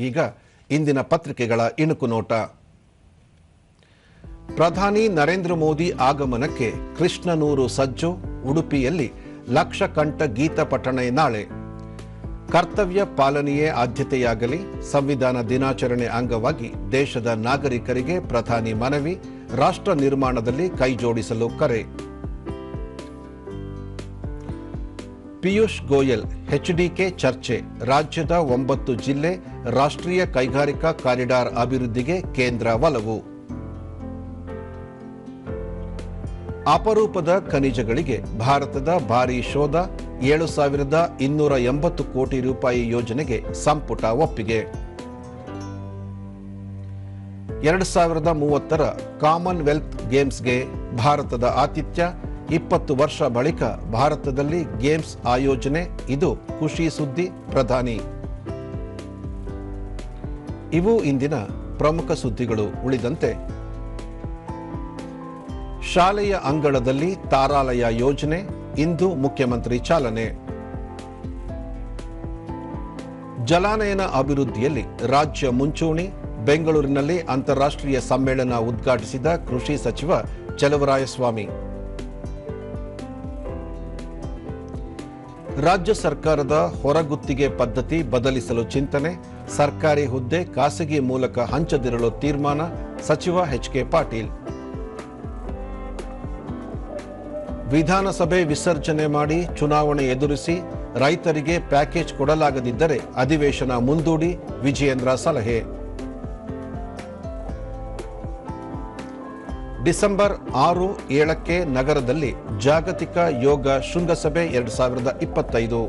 ಈಗ ಇಂದಿನ ಪತ್ರಿಕೆಗಳ ಇಣುಕು ನೋಟ. ಪ್ರಧಾನಿ ನರೇಂದ್ರ ಮೋದಿ ಆಗಮನಕ್ಕೆ ಕೃಷ್ಣನೂರು ಸಜ್ಜು, ಉಡುಪಿಯಲ್ಲಿ ಲಕ್ಷಕಂಠ ಗೀತ ಪಠಣೆ ನಾಳೆ. ಕರ್ತವ್ಯ ಪಾಲನೆಯೇ ಆದ್ಯತೆಯಾಗಲಿ, ಸಂವಿಧಾನ ದಿನಾಚರಣೆ ಅಂಗವಾಗಿ ದೇಶದ ನಾಗರಿಕರಿಗೆ ಪ್ರಧಾನಿ ಮನವಿ, ರಾಷ್ಟ್ರ ನಿರ್ಮಾಣದಲ್ಲಿ ಕೈಜೋಡಿಸಲು ಕರೆ. ಪಿಯೂಷ್ ಗೋಯಲ್ ಎಚ್ಡಿಕೆ ಚರ್ಚೆ, ರಾಜ್ಯದ ಒಂಬತ್ತು ಜಿಲ್ಲೆ ರಾಷ್ಟ್ರೀಯ ಕೈಗಾರಿಕಾ ಕಾರಿಡಾರ್ ಅಭಿವೃದ್ಧಿಗೆ ಕೇಂದ್ರ ಒಲವು. ಅಪರೂಪದ ಖನಿಜಗಳಿಗೆ ಭಾರತದ ಭಾರೀ ಶೋಧ, ಏಳು ಸಾವಿರದ ಇನ್ನೂರ ಎಂಬತ್ತು ಕೋಟಿ ರೂಪಾಯಿ ಯೋಜನೆಗೆ ಸಂಪುಟ ಒಪ್ಪಿಗೆ. ಎರಡು ಸಾವಿರದ ಮೂವತ್ತರ ಕಾಮನ್ವೆಲ್ತ್ ಗೇಮ್ಸ್ಗೆ ಭಾರತದ ಆತಿಥ್ಯ ಇಪ್ಪತ್ತು ವರ್ಷ ಬಳಿಕ ಭಾರತದಲ್ಲಿ ಗೇಮ್ಸ್ ಆಯೋಜನೆ, ಇದು ಖುಷಿ ಸುದ್ದಿ ಪ್ರಧಾನಿ. ಇವು ಇಂದಿನ ಪ್ರಮುಖ ಸುದ್ದಿಗಳು. ಉಳಿದಂತೆ, ಶಾಲೆಯ ಅಂಗಳದಲ್ಲಿ ತಾರಾಲಯ ಯೋಜನೆ, ಇಂದು ಮುಖ್ಯಮಂತ್ರಿ ಚಾಲನೆ. ಜಲಾನಯನ ಅಭಿವೃದ್ಧಿಯಲ್ಲಿ ರಾಜ್ಯ ಮುಂಚೂಣಿ, ಬೆಂಗಳೂರಿನಲ್ಲಿ ಅಂತಾರಾಷ್ಟ್ರೀಯ ಸಮ್ಮೇಳನ ಉದ್ಘಾಟಿಸಿದ ಕೃಷಿ ಸಚಿವ ಚಲವರಾಯಸ್ವಾಮಿ. ರಾಜ್ಯ ಸರ್ಕಾರದ ಹೊರಗುತ್ತಿಗೆ ಪದ್ಧತಿ ಬದಲಿಸಲು ಚಿಂತನೆ, ಸರ್ಕಾರಿ ಹುದ್ದೆ ಖಾಸಗಿ ಮೂಲಕ ಹಂಚದಿರಲು ತೀರ್ಮಾನ, ಸಚಿವ ಎಚ್ಕೆ ಪಾಟೀಲ್. ವಿಧಾನಸಭೆ ವಿಸರ್ಜನೆ ಮಾಡಿ ಚುನಾವಣೆ ಎದುರಿಸಿ ರೈತರಿಗೆ ಪ್ಯಾಕೇಜ್ ಕೊಡಲಾಗದಿದ್ದರೆ ಅಧಿವೇಶನ ಮುಂದೂಡಿ ವಿಜಯೇಂದ್ರ ಸಲಹೆ. ಡಿಸೆಂಬರ್ ಆರು ಏಳಕ್ಕೆ ನಗರದಲ್ಲಿ ಜಾಗತಿಕ ಯೋಗ ಶೃಂಗಸಭೆ ಎರಡು ಸಾವಿರದ ಇಪ್ಪತ್ತೈದು.